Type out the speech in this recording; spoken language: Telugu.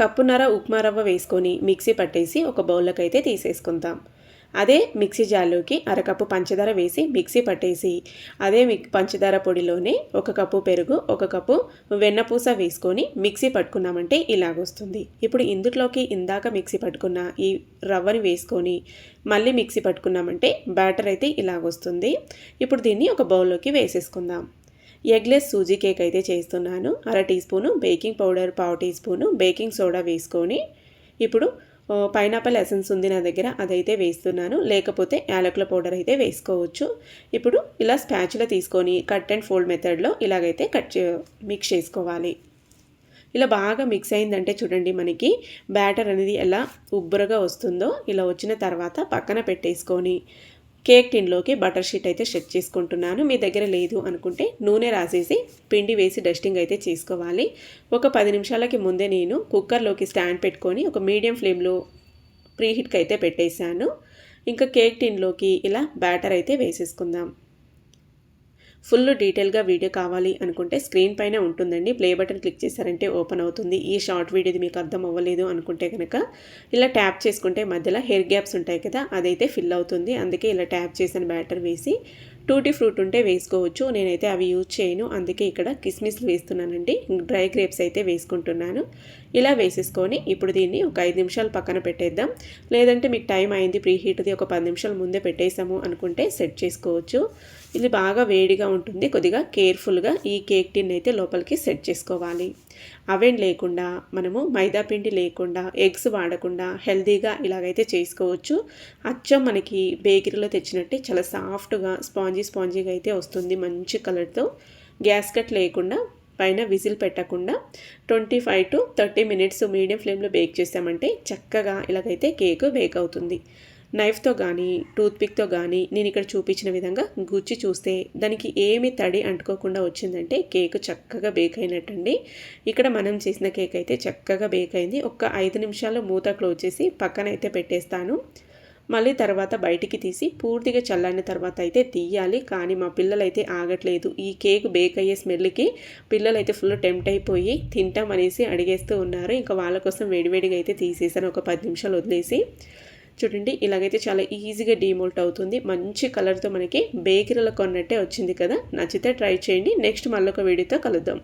కప్పున్నర ఉప్మా రవ్వ వేసుకొని మిక్సీ పట్టేసి ఒక బౌల్లోకి అయితే తీసేసుకుందాం. అదే మిక్సీ జార్లోకి అరకప్పు పంచదార వేసి మిక్సీ పట్టేసి అదే మిక్ పంచదార పొడిలోనే ఒక కప్పు పెరుగు ఒక కప్పు వెన్నపూస వేసుకొని మిక్సీ పట్టుకున్నామంటే ఇలాగొస్తుంది. ఇప్పుడు ఇందులోకి ఇందాక మిక్సీ పట్టుకున్న ఈ రవ్వని వేసుకొని మళ్ళీ మిక్సీ పట్టుకున్నామంటే బ్యాటర్ అయితే ఇలాగొస్తుంది. ఇప్పుడు దీన్ని ఒక బౌల్లోకి వేసేసుకుందాం. ఎగ్లెస్ సూజీ కేక్ అయితే చేస్తున్నాను. అర టీ స్పూను బేకింగ్ పౌడర్ పావు టీ స్పూను బేకింగ్ సోడా వేసుకొని ఇప్పుడు పైనాపిల్ ఎసెన్స్ ఉంది నా దగ్గర అదైతే వేస్తున్నాను. లేకపోతే యాలకుల పౌడర్ అయితే వేసుకోవచ్చు. ఇప్పుడు ఇలా స్పాచ్లో తీసుకొని కట్ అండ్ ఫోల్డ్ మెథడ్లో ఇలాగైతే కట్ మిక్స్ చేసుకోవాలి. ఇలా బాగా మిక్స్ అయిందంటే చూడండి మనకి బ్యాటర్ అనేది ఎలా ఉబ్బరగా వస్తుందో ఇలా వచ్చిన తర్వాత పక్కన పెట్టేసుకొని కేక్ టిన్లోకి బటర్ షీట్ అయితే సెట్ చేసుకుంటున్నాను. మీ దగ్గర లేదు అనుకుంటే నూనె రాసేసి పిండి వేసి డస్టింగ్ అయితే చేసుకోవాలి. ఒక పది నిమిషాలకి ముందే నేను కుక్కర్లోకి స్టాండ్ పెట్టుకొని ఒక మీడియం ఫ్లేమ్లో ప్రీహీట్కి అయితే పెట్టేశాను. ఇంకా కేక్ టిన్లోకి ఇలా బ్యాటర్ అయితే వేసేసుకుందాం. ఫుల్ డీటెయిల్గా వీడియో కావాలి అనుకుంటే స్క్రీన్ పైన ఉంటుందండి. ప్లే బటన్ క్లిక్ చేశారంటే ఓపెన్ అవుతుంది. ఈ షార్ట్ వీడియోది మీకు అర్థం అవ్వలేదు అనుకుంటే కనుక ఇలా ట్యాప్ చేసుకుంటే మధ్యలో హెయిర్ గ్యాప్స్ ఉంటాయి కదా అదైతే ఫిల్ అవుతుంది. అందుకే ఇలా ట్యాప్ చేసిన బ్యాటర్ వేసి టూటీ ఫ్రూట్ ఉంటే వేసుకోవచ్చు. నేనైతే అవి యూజ్ చేయను. అందుకే ఇక్కడ కిస్మిస్లు వేస్తున్నానండి. డ్రై గ్రేప్స్ అయితే వేసుకుంటున్నాను. ఇలా వేసేసుకొని ఇప్పుడు దీన్ని ఒక ఐదు నిమిషాలు పక్కన పెట్టేద్దాం. లేదంటే మీకు టైం అయింది ప్రీ హీట్ది ఒక పది నిమిషాల ముందే పెట్టేసాము అనుకుంటే సెట్ చేసుకోవచ్చు. ఇది బాగా వేడిగా ఉంటుంది. కొద్దిగా కేర్ఫుల్గా ఈ కేక్ టిన్ అయితే లోపలికి సెట్ చేసుకోవాలి. అవెన్ లేకుండా మనము మైదా పిండి లేకుండా ఎగ్స్ వాడకుండా హెల్దీగా ఇలాగైతే చేసుకోవచ్చు. అచ్చం మనకి బేకరీలో తెచ్చినట్టే చాలా సాఫ్ట్గా స్పాంజీ స్పాంజీగా అయితే వస్తుంది మంచి కలర్తో. గ్యాస్ కట్ లేకుండా పైన విజిల్ పెట్టకుండా twenty five to thirty minutes medium ఫ్లేమ్లో బేక్ చేసామంటే చక్కగా ఇలాగైతే కేక్ బేక్ అవుతుంది. నైఫ్తో కానీ టూత్పిక్తో కానీ నేను ఇక్కడ చూపించిన విధంగా గుచ్చి చూస్తే దానికి ఏమి తడి అంటుకోకుండా వచ్చిందంటే కేక్ చక్కగా బేక్ అయినట్టండి. ఇక్కడ మనం చేసిన కేక్ అయితే చక్కగా బేక్ అయింది. ఒక ఐదు నిమిషాలు మూత క్లోజ్ చేసి పక్కన అయితే పెట్టేస్తాను. మళ్ళీ తర్వాత బయటికి తీసి పూర్తిగా చల్లని తర్వాత అయితే తీయాలి. కానీ మా పిల్లలైతే ఆగట్లేదు. ఈ కేక్ బేక్ అయ్యే స్మెల్కి పిల్లలైతే ఫుల్ టెంప్ట్ అయిపోయి తింటామనేసి అడిగేస్తూ ఉన్నారు. ఇంకా వాళ్ళ కోసం వేడివేడిగా అయితే తీసేసాను. ఒక పది నిమిషాలు వదిలేసి. చూడండి ఇలాగైతే చాలా ఈజీగా డీమోల్ట్ అవుతుంది. మంచి కలర్తో మనకి బేకరీలో కొన్నట్టే వచ్చింది కదా? నచ్చితే ట్రై చేయండి. నెక్స్ట్ మళ్ళొక వీడియోతో కలుద్దాం.